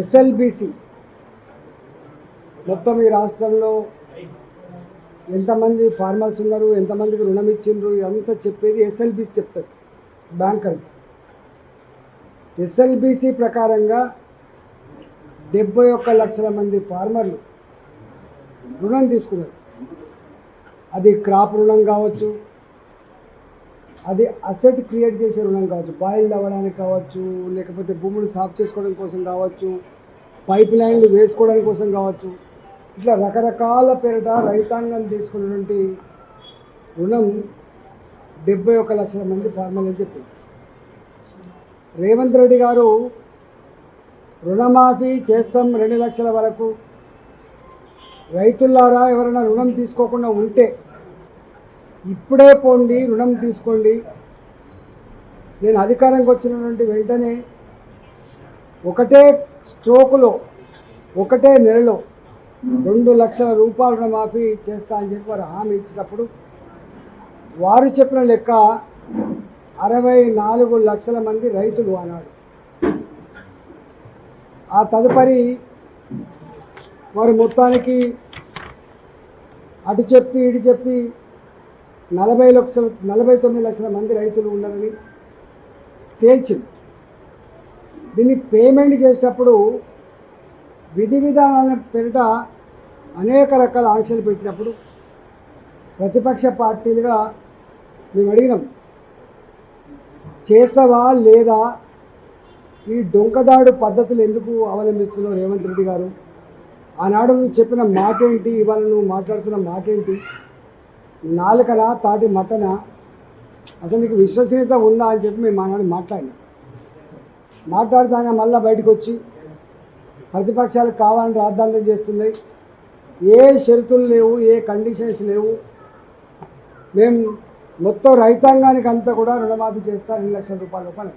SLBC. మొత్తం ఈ రాష్ట్రంలో ఎంతమంది ఫార్మర్స్ ఉన్నారు ఎంతమందికి రుణం ఇచ్చిండ్రు ఇదంతా చెప్పేది ఎస్ఎల్బిసి చెప్తారు బ్యాంకర్స్. ఎస్ఎల్బిసి ప్రకారంగా డెబ్బై ఒక్క లక్షల మంది ఫార్మర్లు రుణం తీసుకున్నారు. అది క్రాప్ రుణం కావచ్చు అది అసెట్ క్రియేట్ చేసే రుణం కావచ్చు బాయిల్ అవ్వడానికి కావచ్చు లేకపోతే భూములు సాఫ్ చేసుకోవడం కోసం కావచ్చు పైప్ లైన్లు వేసుకోవడం కోసం కావచ్చు ఇట్లా రకరకాల పేరిట రైతాంగం తీసుకున్నటువంటి రుణం డెబ్బై ఒక లక్షల మంది ఫార్మర్లు అని చెప్పింది. రేవంత్ రెడ్డి గారు రుణమాఫీ చేస్తాం రెండు లక్షల వరకు రైతులారా ఎవరైనా రుణం తీసుకోకుండా ఉంటే ఇప్పుడే పోండి రుణం తీసుకోండి. నేను అధికారంకి వచ్చినటువంటి వెంటనే ఒకటే స్ట్రోకులో ఒకటే నెలలో రెండు లక్షల రూపాయల రుణమాఫీ చేస్తా అని చెప్పి వారు హామీ ఇచ్చినప్పుడు వారు చెప్పిన లెక్క అరవై నాలుగు లక్షల మంది రైతులు అన్నాడు. ఆ తదుపరి వారు మొత్తానికి అటు చెప్పి ఇటు చెప్పి నలభై లక్షల నలభై తొమ్మిది లక్షల మంది రైతులు ఉన్నారని తేల్చింది. దీన్ని పేమెంట్ చేసేటప్పుడు విధి విధానాల పేరిట అనేక రకాల ఆంక్షలు పెట్టినప్పుడు ప్రతిపక్ష పార్టీలుగా మేము అడిగినాం చేస్తావా లేదా? ఈ డొంకదాడు పద్ధతులు ఎందుకు అవలంబిస్తున్నావు రేవంత్ రెడ్డి గారు? ఆనాడు నువ్వు చెప్పిన మాట ఏంటి ఇవాళ నువ్వు మాట్లాడుతున్న మాట ఏంటి నాలుకన తాటి మటన అసలు నీకు విశ్వసనీయత ఉందా అని చెప్పి మేము ఆనాడు మాట్లాడినాం. మాట్లాడుతానే మళ్ళీ బయటకు వచ్చి ప్రతిపక్షాలు కావాలని రాద్ధాంతం చేస్తున్నాయి ఏ షరతులు లేవు ఏ కండిషన్స్ లేవు. మేము మొత్తం రైతాంగానికి అంతా కూడా రుణమాఫీ చేస్తా రెండు లక్షల రూపాయల రూపాయలు